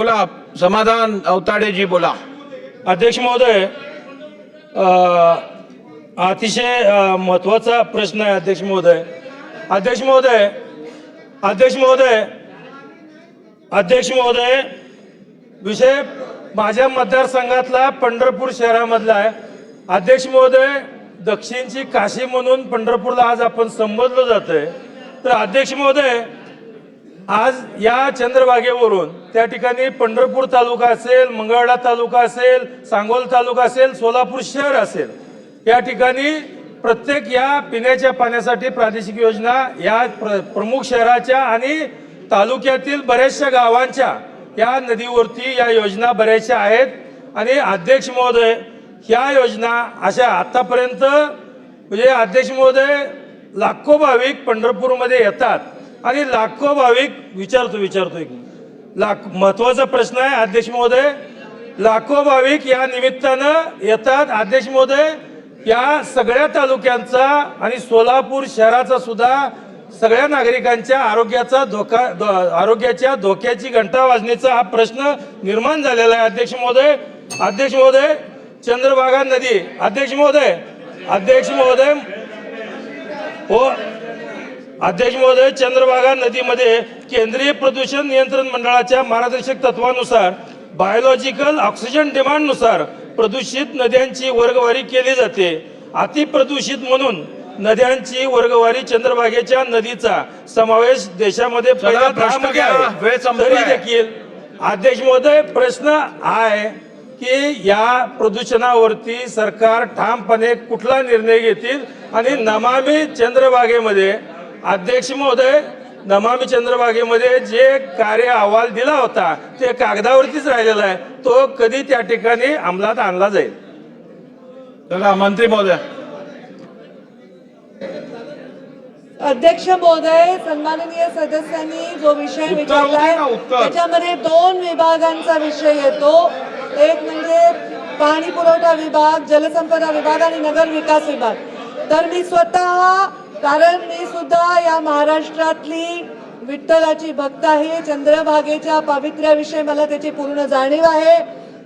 बोला समाधान अवताडेजी बोला. अध्यक्ष महोदय अतिशय महत्त्वाचा प्रश्न आहे अध्यक्ष महोदय. अध्यक्ष महोदय अध्यक्ष महोदय अध्यक्ष महोदय विषय माझ्या मतदारसंघातला पंढरपूर शहरामधला आहे. अध्यक्ष महोदय दक्षिणची काशी म्हणून पंढरपूरला आज आपण संबोधलं जातंय. तर अध्यक्ष महोदय आज या चंद्रभागेवरून त्या ठिकाणी पंढरपूर तालुका असेल मंगळडा तालुका असेल सांगोल तालुका असेल सोलापूर शहर असेल या ठिकाणी प्रत्येक या पिण्याच्या पाण्यासाठी प्रादेशिक योजना या प्र, प्रमुख शहराच्या आणि तालुक्यातील बऱ्याचशा गावांच्या या नदीवरती या योजना बऱ्याचशा आहेत. आणि अध्यक्ष महोदय ह्या योजना अशा आतापर्यंत म्हणजे अध्यक्ष महोदय लाखो भाविक पंढरपूरमध्ये येतात. आणि लाखो भाविक विचारतो विचारतो एक. लाख महत्त्वाचा प्रश्न आहे अध्यक्ष महोदय. लाखो भाविक या निमित्तानं येतात अध्यक्ष महोदय. या सगळ्या तालुक्यांचा आणि सोलापूर शहराचा सुद्धा सगळ्या नागरिकांच्या आरोग्याचा धोका धो- आरोग्याच्या धोक्याची घंटा वाजण्याचा हा प्रश्न निर्माण झालेला आहे अध्यक्ष महोदय. अध्यक्ष महोदय चंद्रभागा नदी. अध्यक्ष महोदय अध्यक्ष महोदय. हो अध्यक्ष महोदय चंद्रभागा नदीमध्ये केंद्रीय प्रदूषण नियंत्रण मंडळाच्या मार्गदर्शक तत्वानुसार बायोलॉजिकल ऑक्सिजन डिमांडनुसार प्रदूषित नद्यांची वर्गवारी केली जाते. अतिप्रदूषित म्हणून नद्यांची वर्गवारी चंद्रभागेच्या नदीचा समावेश देशामध्ये संपलाय. तरी देखील अध्यक्ष महोदय प्रश्न आहे की या प्रदूषणावरती सरकार ठामपणे कुठला निर्णय घेतील? आणि नमामि चंद्रभागेमध्ये अध्यक्ष महोदय नमामि चंद्रभागेमध्ये जे कार्य अहवाल दिला होता ते कागदावरतीच राहिलेला आहे. तो कधी त्या ठिकाणी अंमलात आणला जाईल? चला मंत्री महोदय. अध्यक्ष महोदय सन्माननीय सदस्यांनी जो विषय विचारलाय. त्याच्यामध्ये दोन विभागांचा विषय येतो. एक म्हणजे पाणी पुरवठा विभाग जलसंपदा विभाग आणि नगर विकास विभाग. तर मी स्वतः कारण मी सुद्धा या महाराष्ट्रातली विठ्ठलाची भक्त आहे. चंद्रभागेच्या पावित्र्याविषयी मला त्याची पूर्ण जाणीव आहे.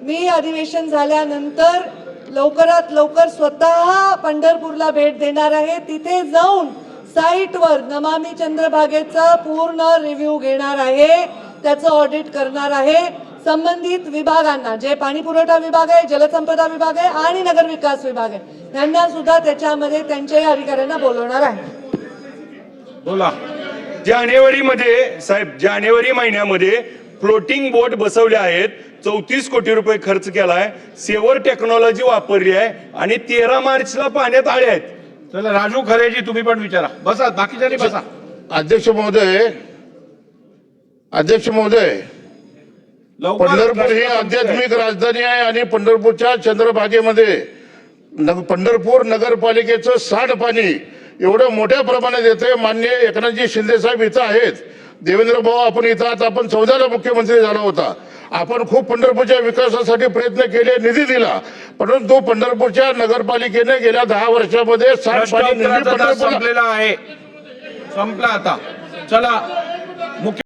मी अधिवेशन झाल्यानंतर लवकरात लवकर स्वतः पंढरपूरला भेट देणार आहे. तिथे जाऊन साईटवर नमामी चंद्रभागेचा पूर्ण रिव्ह्यू घेणार आहे. त्याचं ऑडिट करणार आहे. संबंधित विभागांना जे पाणी पुरवठा विभाग आहे जलसंपदा विभाग आहे आणि नगर विकास विभाग आहे यांना सुद्धा त्याच्यामध्ये त्यांच्याही अधिकाऱ्यांना बोलवणार आहे. बोला. जानेवारीमध्ये साहेब जानेवारी महिन्यामध्ये फ्लोटिंग बोट बसवले आहेत चौतीस कोटी रुपये खर्च केलाय सेवर टेक्नॉलॉजी वापरली आहे आणि तेरा मार्चला पाण्यात आळे आहेत. चला राजू खरेजी तुम्ही पण विचारा. बसा बाकीच्यांनी बसा. अध्यक्ष महोदय अध्यक्ष महोदय पंढरपूर ही आध्यात्मिक राजधानी आहे आणि पंढरपूरच्या चंद्रभागेमध्ये पंढरपूर नगरपालिकेचं सांडपाणी एवढं मोठ्या प्रमाणात येते मान्य एकनाथजी शिंदे साहेब इथं आहेत. देवेंद्र भाऊ आपण इथं आता आपण चौदाला मुख्यमंत्री झाला होता. आपण खूप पंढरपूरच्या विकासासाठी प्रयत्न केले निधी दिला. परंतु पंढरपूरच्या नगरपालिकेने गेल्या दहा वर्षामध्ये सांडपाणी संपलेला आहे. संपला आता. चला मुख्य